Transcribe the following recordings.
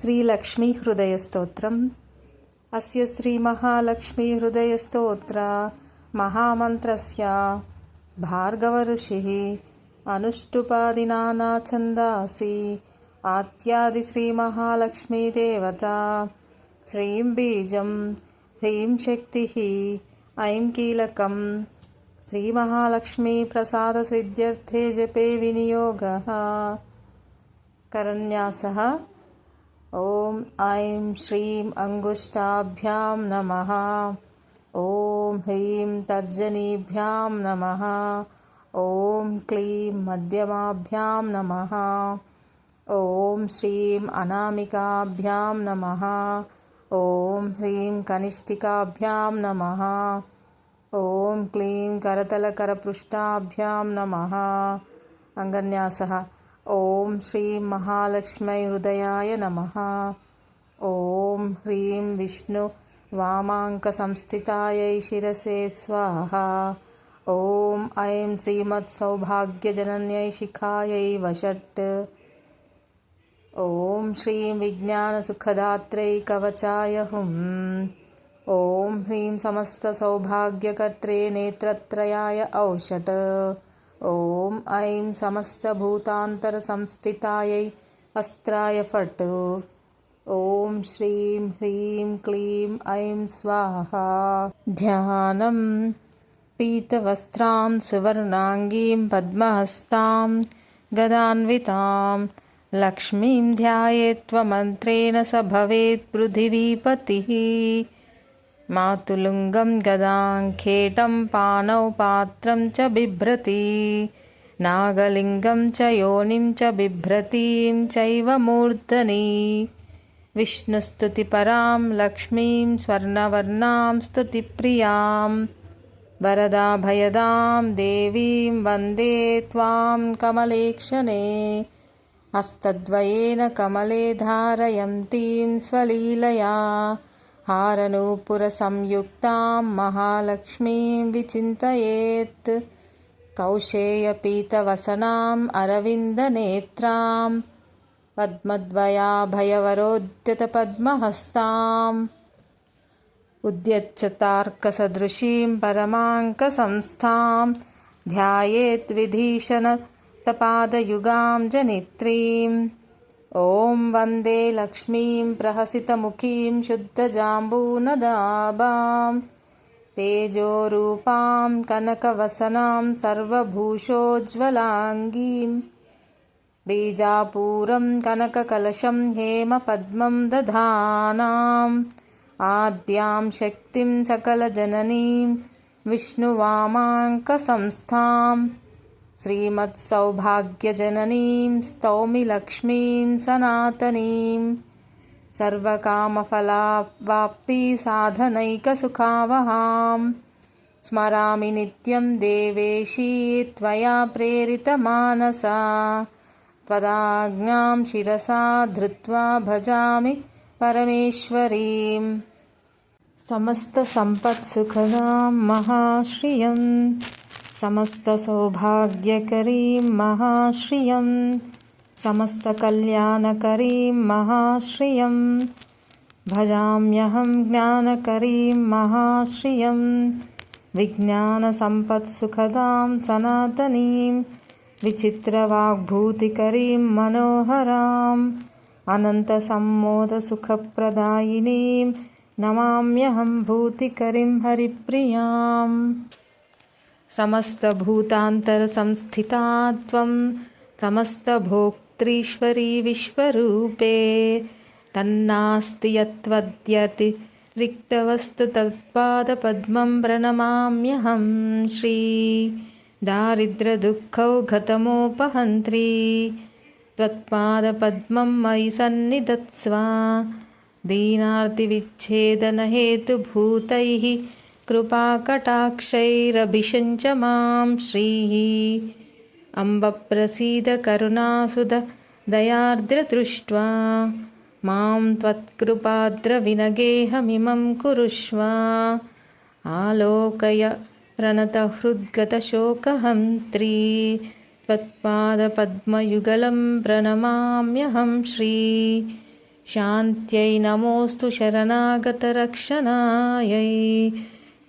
శ్రీలక్ష్మీ హృదయ స్తోత్రం అస్య శ్రీమహాలక్ష్మీ హృదయ స్తోత్ర మహామంత్రస్య భార్గవ ఋషి అనుష్టుపాదినానా ఛందాసి ఆత్యాది శ్రీమహాలక్ష్మీదేవత. శ్రీం బీజం హ్రీం శక్తి ఐం కీలకం. శ్రీ మహాలక్ష్మీ ప్రసాద సిద్ధ్యర్థే జపే వినియోగ. కరన్యాస ॐ ऐं श्रीं अङ्गुष्ठाभ्यां नमः। ॐ ह्रीं तर्जनीभ्यां नमः। ॐ क्लीं मध्यमाभ्यां नमः। ॐ श्रीं अनामिकाभ्यां नमः। ॐ ह्रीं कनिष्ठिकाभ्यां नमः। ॐ क्लीं करतलकरपृष्ठाभ्यां नमः। अङ्गन्यासः। ॐ श्रीं महालक्ष्मीहृदयाय नमः। ॐ ह्रीं विष्णुवामाङ्कसंस्थितायै शिरसे स्वाहा। ॐ ऐं श्रीमत्सौभाग्यजनन्यै शिखायै वषट्। ॐ श्रीं विज्ञानसुखदात्रै कवचाय हुम् ॐ ह्रीं समस्तसौभाग्यकर्त्रे नेत्रत्रयाय औषट् ॐ ऐं समस्तभूतान्तरसंस्थितायै अस्त्राय फट्। ॐ श्रीं ह्रीं क्लीं ऐं स्वाहा। ध्यानं पीतवस्त्रां सुवर्णाङ्गीं पद्महस्तां गदान्वितां। लक्ष्मीं ध्यायेत्त्वमन्त्रेण स भवेत् पृथिवीपतिः मातुलुङ्गं गदाङ्खेटं पाणौ पात्रं च बिभ्रति। नागलिङ्गं च योनिं च बिभ्रतीं चैव मूर्धनि। विष्णुस्तुतिपरां लक्ष्मीं स्वर्णवर्णां स्तुतिप्रियां। वरदाभयदां देवीं वन्दे त्वां कमलेक्षणे। हस्तद्वयेन कमले धारयन्तीं स्वलीलया हारनूपुरसंयुक्तां महालक्ष्मीं विचिन्तयेत्। कौशेयपीतवसनाम् अरविन्दनेत्रां पद्मद्वयाभयवरोद्यतपद्महस्ताम्। उद्यच्छतार्कसदृशीं परमाङ्कसंस्थां ध्यायेद्विधीशनतपादयुगां जनित्रीम् ॐ वन्दे लक्ष्मीं प्रहसितमुखीं शुद्धजाम्बूनदाबां तेजोरूपां कनकवसनां सर्वभूषोज्ज्वलाङ्गीं बीजापूरं कनककलशं हेमपद्मं दधानाम् आद्यां शक्तिं सकलजननीं विष्णुवामाङ्कसंस्थाम् श्रीमत्सौभाग्यजननीं स्तौमि लक्ष्मीं सनातनीं सर्वकामफलावाप्तिसाधनैकसुखावहां स्मरामि नित्यं देवेशी त्वया प्रेरितमानसा त्वदाज्ञां शिरसा धृत्वा भजामि परमेश्वरीं समस्तसम्पत्सुखदां महाश्रियम् समस्तसौभाग्यकरीं महाश्रियं समस्तकल्याणकरीं महाश्रियं भजाम्यहं ज्ञानकरीं महाश्रियं विज्ञानसम्पत्सुखदां सनातनीं विचित्रवाग्भूतिकरीं मनोहराम् अनन्तसम्मोदसुखप्रदायिनीं नमाम्यहं भूतिकरीं हरिप्रियाम् समस्तभूतान्तरसंस्थिता त्वं समस्तभोक्तृश्वरी विश्वरूपे तन्नास्ति यत्त्वद्यति रिक्तवस्तु तत्पादपद्मं प्रणमाम्यहं श्री दारिद्र्यदुःखौ गतमोपहन्त्री त्वत्पादपद्मं मयि सन्निधत्स्व दीनार्तिविच्छेदनहेतुभूतैः कृपाकटाक्षैरभिषञ्च मां श्रीः। अम्बप्रसीदकरुणासुदयार्द्रदृष्ट्वा मां त्वत्कृपाद्रविनगेहमिमं कुरुष्व आलोकय प्रणतहृद्गतशोकहन्त्री त्वत्पादपद्मयुगलं प्रणमाम्यहं श्री। शान्त्यै नमोऽस्तु शरणागतरक्षणायै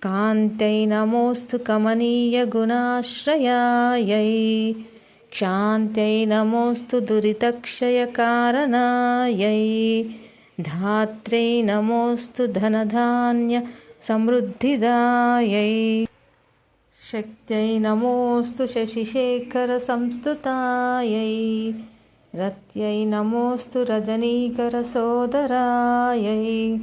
कान्त्यै नमोऽस्तु कमनीयगुणाश्रयायै। क्षान्त्यै नमोऽस्तु दुरितक्षयकारणायै। धात्र्यै नमोऽस्तु धनधान्यसमृद्धिदायै। शक्त्यै नमोऽस्तु शशिशेखरसंस्तुतायै। रत्यै नमोऽस्तु रजनीकरसोदरायै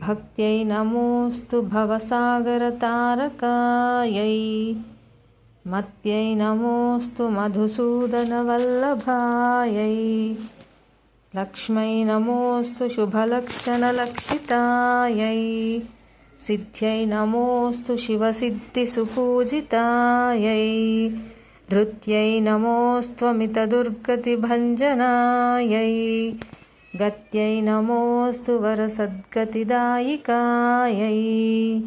भक्त्यै नमोऽस्तु भवसागरतारकायै मत्यै नमोऽस्तु मधुसूदनवल्लभायै लक्ष्मै नमोऽस्तु शुभलक्षणलक्षितायै सिद्ध्यै नमोऽस्तु शिवसिद्धिसुपूजितायै धृत्यै नमोऽस्त्वमितदुर्गतिभञ्जनायै गत्यै नमोऽस्तु वरसद्गतिदायिकायै।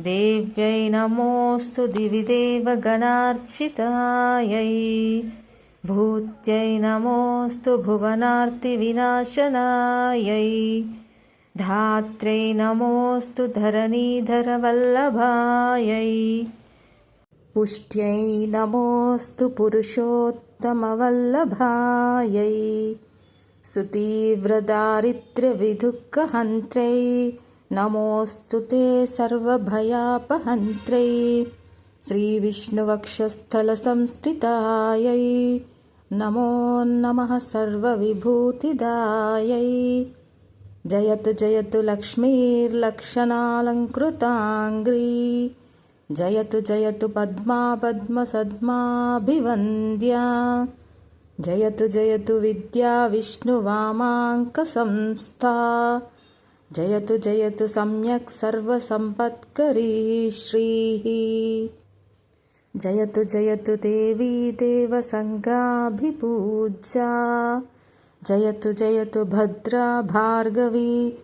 देव्यै नमोऽस्तु दिवि देवगणार्चितायै भूत्यै नमोऽस्तु भुवनार्तिविनाशनायै। धात्र्यै नमोऽस्तु धरणीधरवल्लभायै। पुष्ट्यै नमोऽस्तु पुरुषोत्तमवल्लभायै सुतीव्रदारिद्र्यविदुःखहन्त्रै। नमोऽस्तु ते सर्वभयापहन्त्रै। श्रीविष्णुवक्षस्थलसंस्थितायै। नमो नमः सर्वविभूतिदायै। जयतु जयतु लक्ष्मीर्लक्षणालङ्कृताङ्ग्री। जयतु जयतु पद्मा पद्मसद्माभिवन्द्या जयतु जयतु विद्या विष्णुवामाङ्कसंस्था जयतु जयतु सम्यक् सर्वसम्पत्करी श्रीः जयतु जयतु देवी देवसङ्गाभिपूज्या। जयतु जयतु भद्रा भार्गवी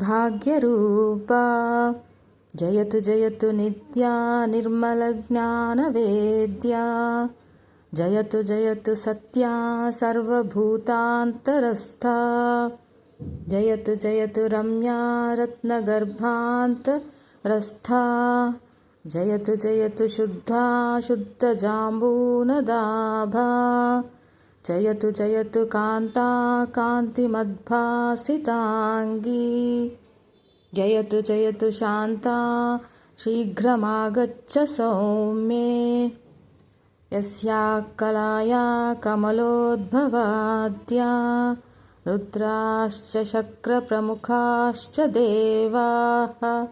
भाग्यरूपा। जयतु जयतु नित्या निर्मलज्ञानवेद्या जयतु जयतु सत्या सर्वभूतान्तरस्था। जयतु जयतु रम्या रत्नगर्भान्तरस्था। जयतु जयतु शुद्धा शुद्धजाम्बूनदाभा जयतु जयतु कान्ता कान्तिमद्भासिताङ्गी। जयतु जयतु शान्ता शीघ्रमागच्छ सौम्ये। यस्या कलाया कमलोद्भवाद्या रुद्राश्च शक्रप्रमुखाश्च देवाः।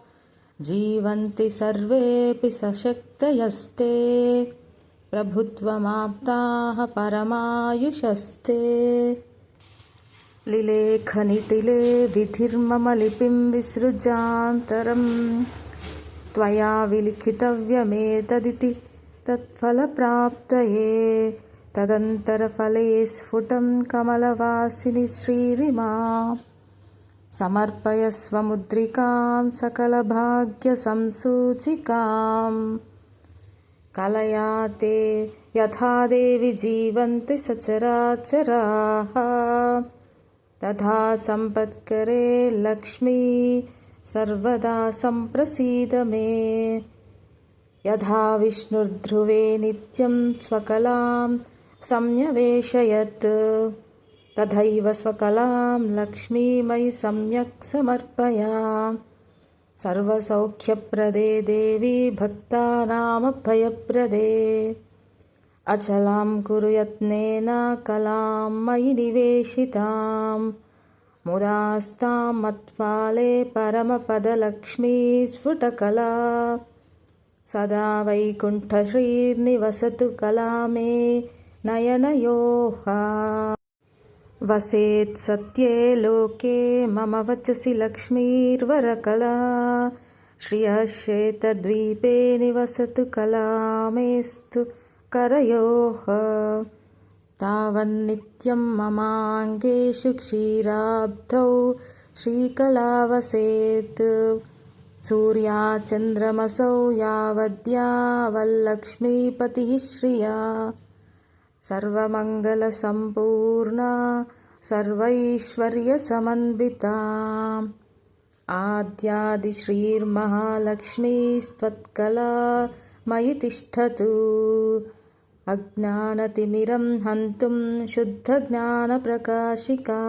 जीवन्ति सर्वेऽपि सशक्तयस्ते प्रभुत्वमाप्ताः परमायुषस्ते। लिलेखनिटिले विधिर्मम लिपिं विसृजान्तरं त्वया विलिखितव्यमेतदिति तत्फलप्राप्तये। तदन्तरफले स्फुटं कमलवासिनि श्रीरिमा। समर्पयस्व मुद्रिकां सकलभाग्यसंसूचिकाम्। कलया ते यथा देवि जीवन्ति सचराचराः। तथा सम्पत्करे लक्ष्मी सर्वदा सम्प्रसीद मे यथा विष्णुर्ध्रुवे नित्यं स्वकलां संन्यवेशयत्। तथैव स्वकलां लक्ष्मीमयि सम्यक् समर्पया सर्वसौख्यप्रदे देवी भक्तानामभयप्रदे अचलां कुरु यत्नेन कलां मयि निवेशितां मुदास्तां मत्फाले परमपदलक्ष्मी स्फुटकला सदा वैकुण्ठश्रीर्निवसतु कला मे नयनयोः वसेत् सत्ये लोके मम वचसि लक्ष्मीर्वरकला। श्रियः श्वेतद्वीपे निवसतु कला मेस्तु करयोः तावन्नित्यं ममाङ्गेषु क्षीराब्धौ श्रीकला वसेत् सूर्याचन्द्रमसौ यावद्यावल्लक्ष्मीपतिः श्रिया। सर्वमङ्गलसम्पूर्णा सर्वैश्वर्यसमन्विताम् आद्यादिश्रीर्महालक्ष्मीस्त्वत्कला मयि तिष्ठतु। अज्ञानतिमिरं हन्तुं शुद्धज्ञानप्रकाशिका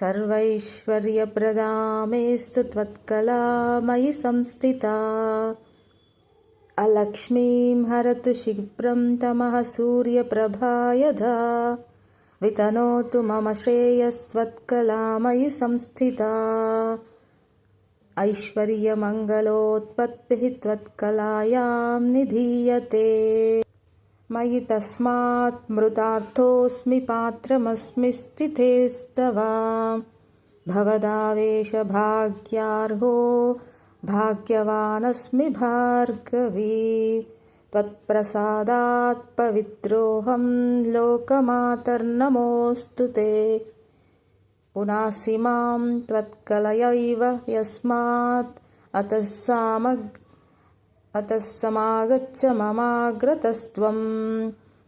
सर्वैश्वर्यप्रदा मेस्तु त्वत्कला मयि संस्थिता। अलक्ष्मीं हरतु शीघ्रं तमः सूर्यप्रभा यथा वितनोतु मम श्रेयस्त्वत्कला मयि संस्थिता। ऐश्वर्यमङ्गलोत्पत्तिः त्वत्कलायां निधीयते मयि तस्मात् मृतार्थोऽस्मि पात्रमस्मि स्थितेस्तव। भवदावेशभाग्यार्हो भाग्यवानस्मि भार्गवी। त्वत्प्रसादात् पवित्रोऽहं लोकमातर्नमोऽस्तु ते। पुनासि मां त्वत्कलयैव यस्मात् अतः सामग् अतः समागच्छ ममाग्रतस्त्वं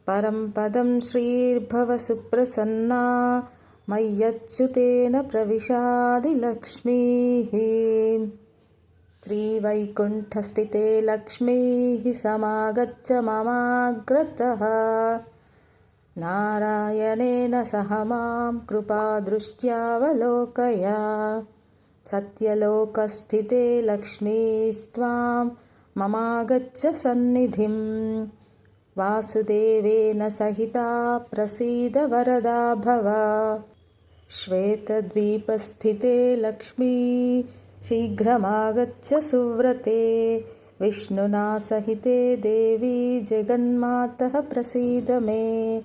परं पदं श्रीर्भव सुप्रसन्ना मय्यच्युतेन प्रविशादिलक्ष्मीः। श्रीवैकुण्ठस्थिते लक्ष्मीः समागच्छ ममाग्रतः। नारायणेन सह मां कृपादृष्ट्यावलोकय। सत्यलोकस्थिते लक्ष्मीस्त्वां ममागच्छ सन्निधिं। वासुदेवेन सहिता प्रसीद वरदा भव। श्वेतद्वीपस्थिते लक्ष्मी शीघ्रमागच्छ सुव्रते। विष्णुना सहिते देवी जगन्मातः प्रसीद मे।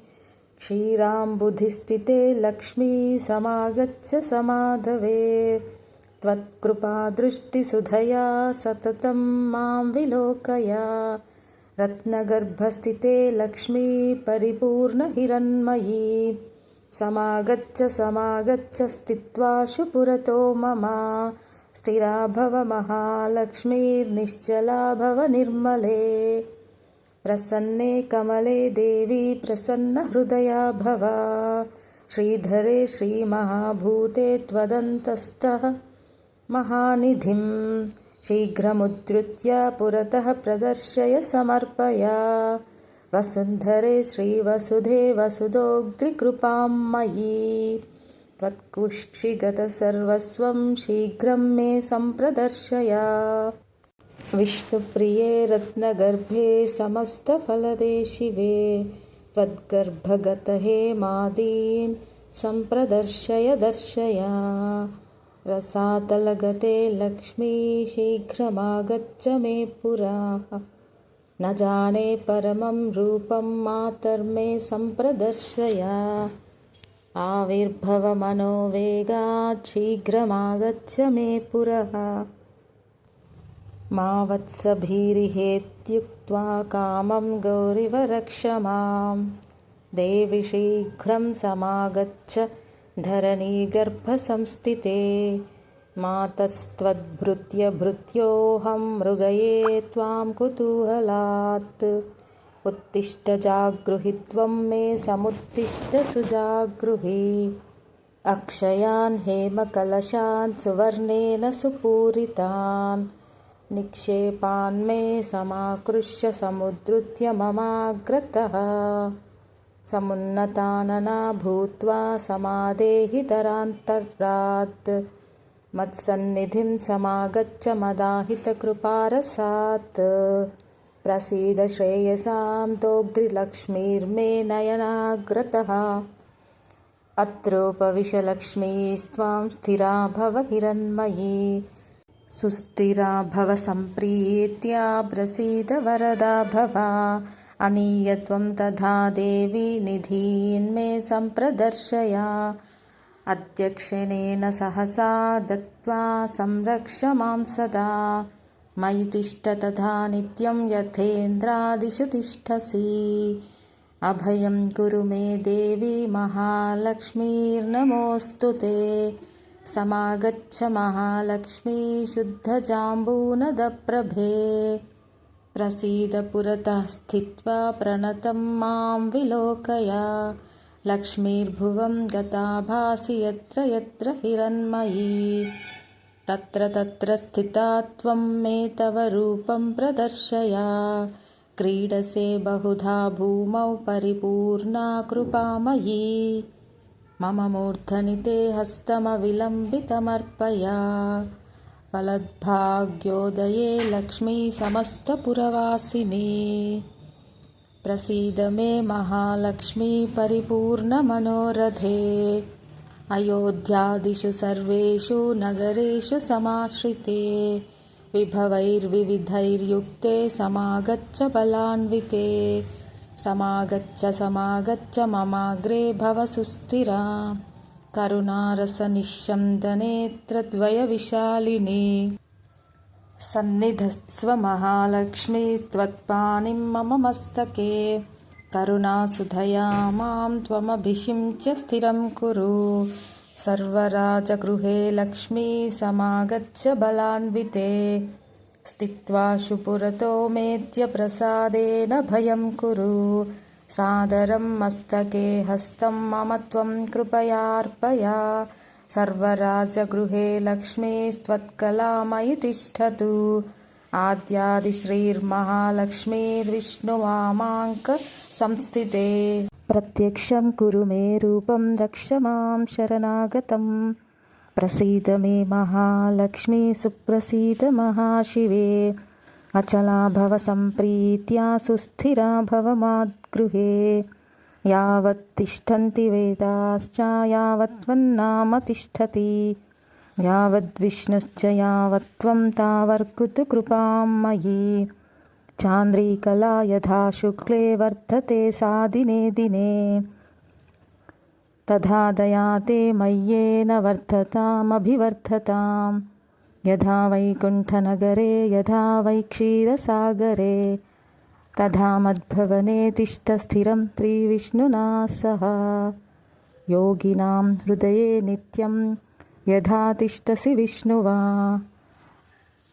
क्षीराम्बुधिस्थिते लक्ष्मी समागच्छ समाधवे त्वत्कृपादृष्टिसुधया सततं मां विलोकय। रत्नगर्भस्थिते लक्ष्मी परिपूर्णहिरण्मयी समागच्छ समागच्छ स्थित्वाशु पुरतो मम। स्थिरा भव महालक्ष्मीर्निश्चला भव निर्मले प्रसन्ने कमले देवी प्रसन्नहृदया भव श्रीधरे श्रीमहाभूते त्वदन्तस्थः महानिधिं शीघ्रमुद्धृत्य पुरतः प्रदर्शय समर्पय। वसुन्धरे श्रीवसुधे वसुधोग्द्रिकृपां मयि। त्वत्कुक्षिगतसर्वस्वं शीघ्रं मे सम्प्रदर्शय। विष्णुप्रिये रत्नगर्भे समस्तफलदे शिवे त्वद्गर्भगत हे मादीन् सम्प्रदर्शय दर्शय रसातलगते लक्ष्मी शीघ्रमागच्छ मे पुरा। न जाने परमं रूपं मातर्मे सम्प्रदर्शय। आविर्भवमनोवेगात् शीघ्रमागच्छ मे पुरः। मा वत्सभीरिहेत्युक्त्वा कामं गौरिवरक्ष मां देवि शीघ्रं समागच्छ धरणीगर्भसंस्थिते। मातस्त्वद्भृत्यभृत्योऽहं मृगये त्वां कुतूहलात्। उत्तिष्ठ जागृहि त्वं मे समुत्तिष्ठ सुजागृहि अक्षयान् हेमकलशान् सुवर्णेन सुपूरितान्। निक्षेपान्मे समाकृष्य समुद्धृत्य ममाग्रतः समुन्नतानना भूत्वा समादेहितरान्तरात् मत्सन्निधिं समागच्छ मदाहितकृपारसात्। प्रसीद श्रेयसां तोग्द्रिलक्ष्मीर्मे नयनाग्रतः। अत्रोपविशलक्ष्मीस्त्वां स्थिरा भव हिरण्मयी सुस्थिरा भव सम्प्रीत्या प्रसीद वरदा भव अनीय त्वं तथा देवी निधीन्मे सम्प्रदर्शय। अध्यक्षिणेन सहसा दत्त्वा संरक्ष मां सदा। मयि तिष्ठ तथा नित्यं यथेन्द्रादिषु तिष्ठसि। अभयं कुरु मे देवी महालक्ष्मीर्नमोऽस्तु ते। समागच्छ महालक्ष्मी शुद्धजाम्बूनदप्रभे प्रसीद पुरतः स्थित्वा प्रणतं मां विलोकय। लक्ष्मीर्भुवं गता भासि यत्र यत्र हिरण्मयी। तत्र तत्र स्थिता त्वं मे तव रूपं प्रदर्शया। क्रीडसे बहुधा भूमौ परिपूर्णा कृपामयी। मम मूर्धनि ते हस्तमविलम्बितमर्पया फलद्भाग्योदये लक्ष्मी समस्तपुरवासिनी। प्रसीद मे महालक्ष्मी परिपूर्णमनोरथे अयोध्यादिषु सर्वेषु नगरेषु समाश्रिते। विभवैर्विविधैर्युक्ते समागच्छ बलान्विते। समागच्छ समागच्छ ममाग्रे भव सुस्थिरा करुणारसनिःशन्दनेत्रद्वयविशालिनी सन्निधत्स्व महालक्ष्मी त्वत्पाणिं मम मस्तके। करुणासुधया मां त्वमभिषिञ्च्य स्थिरं कुरु। सर्वराजगृहे लक्ष्मी समागच्छ बलान्विते। स्थित्वा शुपुरतो मेद्यप्रसादेन भयं कुरु सादरं मस्तके हस्तं मम त्वं कृपयार्पया। सर्वराजगृहे लक्ष्मीस्त्वत्कलामयि तिष्ठतु। आद्यादिश्रीर्महालक्ष्मीर्विष्णुवामाङ्कसंस्थिते प्रत्यक्षं कुरु मे रूपं रक्ष मां शरणागतं। प्रसीद मे महालक्ष्मी सुप्रसीद महाशिवे अचला भव सम्प्रीत्या सुस्थिरा भव माद्गृहे यावत् तिष्ठन्ति वेदाश्च यावत्त्वन्नाम तिष्ठति यावद्विष्णुश्च यावत् त्वं तावर्कुतु कृपां मयि। चान्द्रीकला यथा शुक्ले वर्धते सा दिने। दिने तथा दया ते मय्येन वर्धतामभिवर्धतां यथा वैकुण्ठनगरे यथा वै क्षीरसागरे तथा मद्भवने तिष्ठस्थिरं त्रिविष्णुना सह योगिनां हृदये नित्यं यथा तिष्ठसि विष्णुवा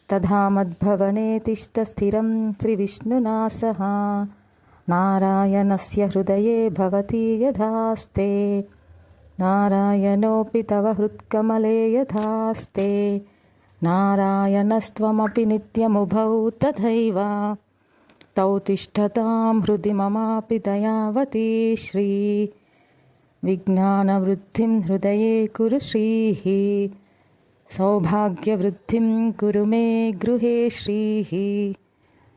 तथा मद्भवने तिष्ठस्थिरं त्रिविष्णुना सह नारायणस्य हृदये भवति यथास्ते नारायणोऽपि तव हृत्कमले यथास्ते नारायणस्त्वमपि नित्यमुभौ तथैव तौ तिष्ठतां हृदि ममापि दयावती श्री विज्ञानवृद्धिं हृदये कुरु श्रीः सौभाग्यवृद्धिं कुरु मे गृहे श्रीः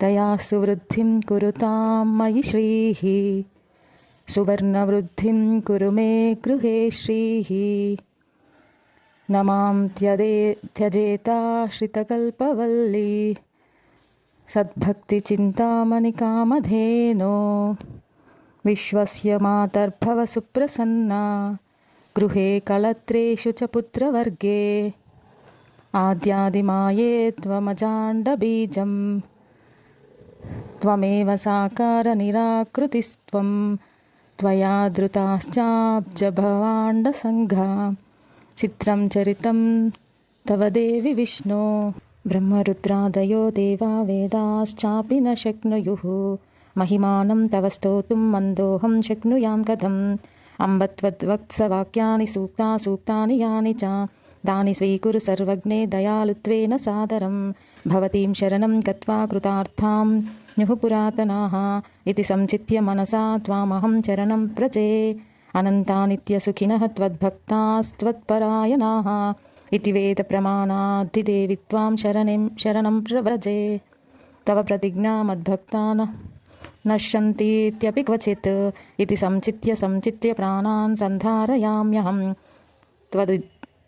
दयासु वृद्धिं कुरुतां मयि श्रीः सुवर्णवृद्धिं कुरु मे गृहे श्रीः न मां त्यजे त्यजेताश्रितकल्पवल्ली। सद्भक्तिचिन्तामणिकामधेनो। विश्वस्य मातर्भव सुप्रसन्ना। गृहे कलत्रेषु च पुत्रवर्गे। आद्यादिमाये त्वमजाण्डबीजं त्वमेव साकारनिराकृतिस्त्वं त्वया धृताश्चाब्जभवाण्डसङ्घा चित्रं चरितं तव देवि विष्णो। ब्रह्मरुद्रादयो देवा वेदाश्चापि न शक्नुयुः। महिमानं तव स्तोतुं मन्दोऽहं शक्नुयां कथम्। अम्ब त्वद्वत्सवाक्यानि सूक्ता सूक्तानि यानि च। तानि स्वीकुरु सर्वज्ञे दयालुत्वेन सादरं भवतीं शरणं गत्वा कृतार्थां न्युः पुरातनाः। इति संचित्य मनसा त्वामहं शरणं व्रजे अनन्तानित्यसुखिनः त्वद्भक्तास्त्वत्परायणाः। इति वेदप्रमाणाद्धिदेवि त्वां शरणिं शरणं प्रव्रजे तव प्रतिज्ञा मद्भक्ता न नश्यन्तीत्यपि क्वचित्। इति संचित्य संचित्य प्राणान् सन्धारयाम्यहं त्वद्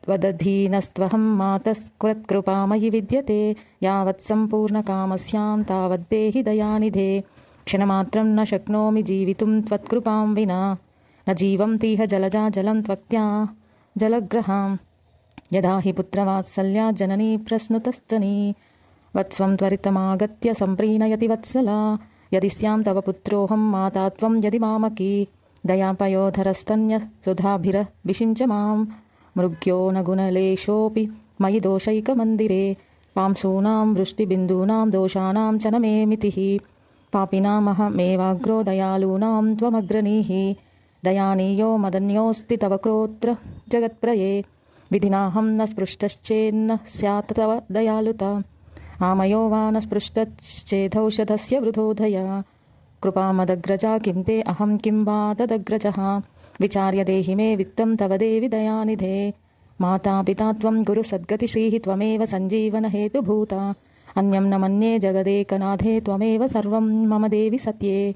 त्वदधीनस्त्वहं मातस्कृत्कृपामयि विद्यते। यावत् सम्पूर्णकामस्यां तावद्देहि दयानिधे। क्षणमात्रं न शक्नोमि जीवितुं त्वत्कृपां विना न जीवं तीह जलजा जलं त्वक्त्या जलग्रहाम् यदा हि पुत्रवात्सल्या जननी प्रस्नुतस्तनी वत्स्वं त्वरितमागत्य सम्प्रीणयति वत्सला यदि स्यां तव पुत्रोऽहं माता त्वं यदि मामकी दयापयोधरस्तन्यसुधाभिरविषिञ्च मां मृग्यो न गुणलेशोऽपि मयि दोषैकमन्दिरे पांसूनां वृष्टिबिन्दूनां दोषाणां च न मे मितिः पापिनामहमेवाग्रो दयालूनां त्वमग्रणीः दयानीयो मदन्योऽस्ति तव क्रोत्र जगत्प्रये। विधिनाहं न स्पृष्टश्चेन्न स्यात् तव दयालुता। आमयो वा न स्पृष्टश्चेदौषधस्य वृथोधया कृपामदग्रजा किं ते अहं किं वा तदग्रजः। विचार्य देहि मे वित्तं तव देवि दयानिधे। माता पिता त्वं गुरु सद्गतिश्रीः त्वमेव सञ्जीवनहेतुभूता अन्यं न मन्ये जगदेकनाथे त्वमेव सर्वं मम देवि सत्ये।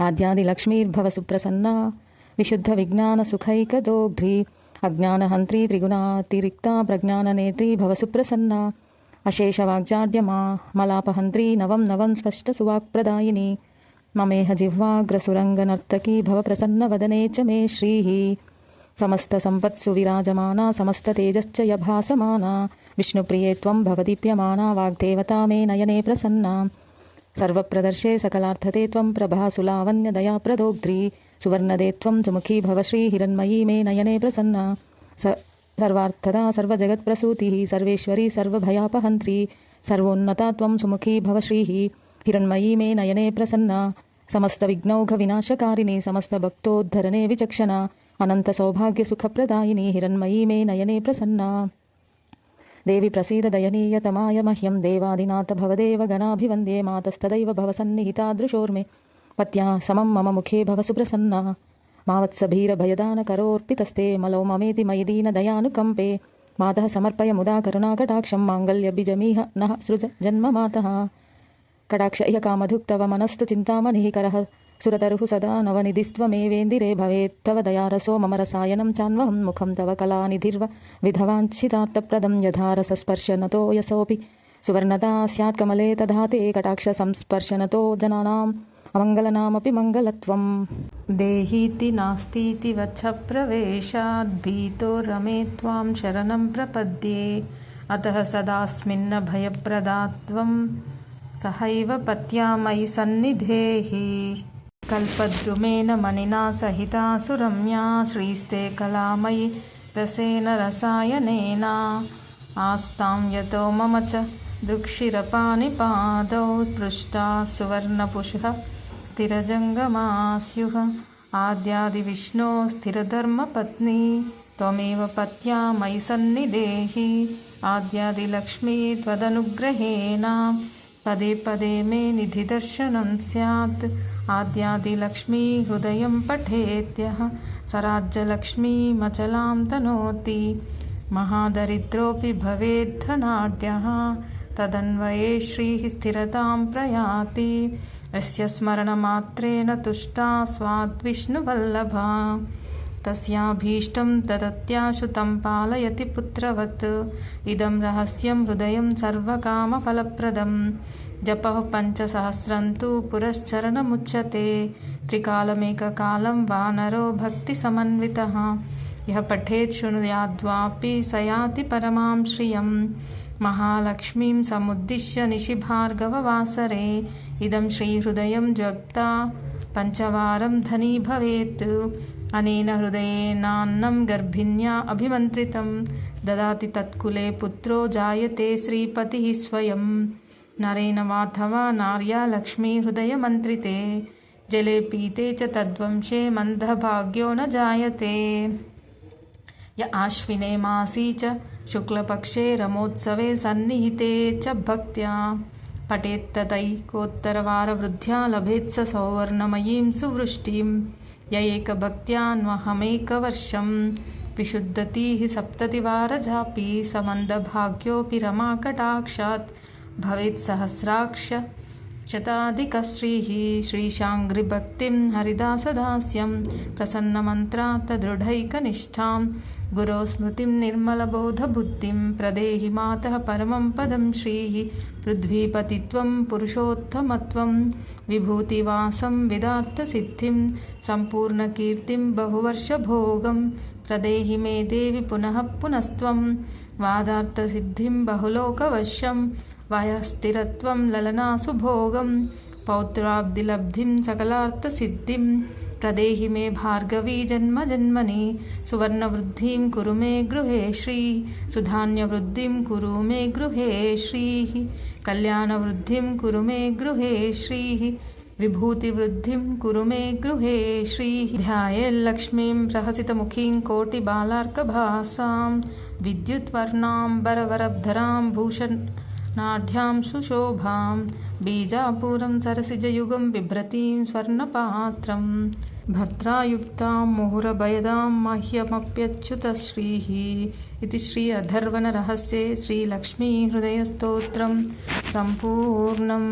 आद्यादिलक्ष्मीर्भव सुप्रसन्ना विशुद्धविज्ञानसुखैकदोग्ध्री अज्ञानहन्त्री त्रिगुणातिरिक्ता प्रज्ञाननेत्री भव सुप्रसन्ना अशेषवाग्जाड्यमा मलापहन्त्री नवं नवं स्पष्टसुवाक्प्रदायिनी, ममेह जिह्वाग्रसुरङ्गनर्तकी भव प्रसन्नवदने च मे श्रीः। समस्तसम्पत्सु विराजमाना समस्ततेजश्च यभासमाना विष्णुप्रिये त्वं भवदीप्यमाना वाग्देवता मे नयने प्रसन्ना। सर्वप्रदर्शे सकलार्थते त्वं प्रभासुलावन्यदयाप्रदोग्ध्री सुवर्णदे त्वं सुमुखी भव श्रीहिरण्मयी मे नयने प्रसन्ना। स सर्वार्थदा सर्वजगत्प्रसूतिः, सर्वेश्वरी सर्वभयापहन्त्री। सर्वोन्नता त्वं सुमुखी भव श्रीः, हिरण्मयी मे नयने प्रसन्ना। समस्तविघ्नौघविनाशकारिणी, समस्तभक्तोद्धरणे विचक्षणा। अनन्तसौभाग्यसुखप्रदायिनी, हिरण्मयी मे नयने प्रसन्ना। देवि प्रसीद दयनीयतमाय मह्यं देवादिनाथ भवदेव गणाभिवन्द्ये मातस्तदैव भव सन्निहितादृशोर्मे पत्या समं मम मुखे भव सुप्रसन्ना। मावत्सभीरभयदानकरोऽर्पितस्ते मलो ममेति मयि दीनदयानुकम्पे मातः समर्पय मुदा करुणाकटाक्षं माङ्गल्यबीजमिह नः सृज जन्म मातः। कटाक्ष इह कामधुक्तव मनस्तु चिन्तामणिः करः सुरतरुः सदा नवनिधिस्त्वमेवेन्दिरे भवेत्तव दयारसो मम रसायनं चान्वहं मुखं तव कलानिधिर्व विधवाञ्छितार्थप्रदं यथा रसस्पर्शनतो यसोऽपि सुवर्णता स्यात् कमले तथा ते कटाक्षसंस्पर्शनतो जनानाम्। अमङ्गलनामपि मङ्गलत्वम्। देहीति नास्तीति वच्छप्रवेशाद् भीतो रमे त्वां शरणं प्रपद्ये। अतः सदास्मिन्न भयप्रदात्वं। सहैव पत्या मयि सन्निधेहि। కల్పద్రుమేణ మణినా సహితా సురమ్యా శ్రీస్తే కళామయి రసేన రసాయనేనా ఆస్తాం యతో మమ చ దృక్షిరపాని పాదౌ స్పృష్టా సువర్ణపుషుః స్థిరజంగమాస్యుః ఆద్యాది విష్ణో స్థిరధర్మపత్ని త్వమేవ పత్యా మయి సన్నిదేహి ఆద్యాదిలక్ష్మీ త్వదనుగ్రహేణ పదే పదే మే నిధిదర్శనం స్యాత్ आद्यादिलक्ष्मी हृदयं पठेत्यः स राज्यलक्ष्मीमचलां तनोति। महादरिद्रोऽपि भवेद्धनाढ्यः। तदन्वये श्रीः स्थिरतां प्रयाति। यस्य स्मरणमात्रेण तुष्टा स्वाद्विष्णुवल्लभा। తస్యాభీష్టం దదత్యాశు తం పాలయతి పుత్రవత్ ఇదం రహస్యం హృదయం సర్వకామఫలప్రదం జప పంచసహస్రం తు పురశ్చరణముచ్యతే త్రికాలమేకకాలం వానరో భక్తి సమన్విత యహ పఠేత్ శృణుయాద్వాపి సయాతి పరమాం శ్రియం మహాలక్ష్మీం సముద్దిశ్య నిశిభార్గవవాసరే ఇదం శ్రీహృదయం జప్త పంచవారం ధనీ భవేత్ అనేన హృదయేనాన్నం గర్భిణ్యా అభిమంత్రితం దదాతి తత్కులే పుత్రో జాయతే శ్రీపతి స్వయం నరేణ వాథవా నార్యా లక్ష్మీ హృదయమంత్రితే జలేపీతే చ తద్వంశే మందభాగ్యో న జాయతే య ఆశ్వినే మాసీ చ శుక్లపక్షే రమోత్సవే సన్నిహితే చ భక్త్యా పఠేత్తతైకోత్తరవారవృద్ధ్యా లభేత్స సౌవర్ణమయీం సువృష్టిం ययेकभक्त्यान्वहमेकवर्षं विशुद्धती सप्ततिवारजापि समन्दभाग्योऽपि रमाकटाक्षात्। भवेत् सहस्राक्ष शताधिकः श्रीः श्रीशाङ्घ्रिभक्तिं हरिदासदास्यं प्रसन्नमन्त्रां तदृढैकनिष्ठां గురో స్మృతిం నిర్మలబోధబుద్ధిం ప్రదేహి మాతः పరమం పదం శ్రీः పృథ్వీపతిత్వం పురుషోత్తమత్వం విభూతివాసం విదాత్తసిద్ధిం సంపూర్ణకీర్తిం బహువర్షభోగం ప్రదేహి మే దేవి పునః పునస్త్వం వాదార్థసిద్ధిం బహులోకవశ్యం వయస్థిరత్వం లలనాసుభోగం పౌత్రాబ్దిలబ్ధిం సకలార్థసిద్ధిం प्रदेहि मे भार्गवी जन्मजन्मनि सुवर्णवृद्धिं कुरु मे गृहे श्री, सुधान्यवृद्धिं कुरु मे गृहे श्रीः, कल्याणवृद्धिं कुरु मे गृहे श्रीः, विभूतिवृद्धिं कुरु मे गृहे श्रीः। ध्यायेल्लक्ष्मीं प्रहसितमुखीं कोटिबालार्कभासां विद्युत्वर्णाम्बरवरब्धरां भूषणाढ्यां सुशोभां बीजापुरं सरसिजयुगं बिभ्रतीं स्वर्णपात्रं भर्त्रायुक्तां मुहुरभयदां मह्यमप्यच्युतश्रीः इति श्री अधर्वणरहस्ये श्रीलक्ष्मीहृदयस्तोत्रं सम्पूर्णम्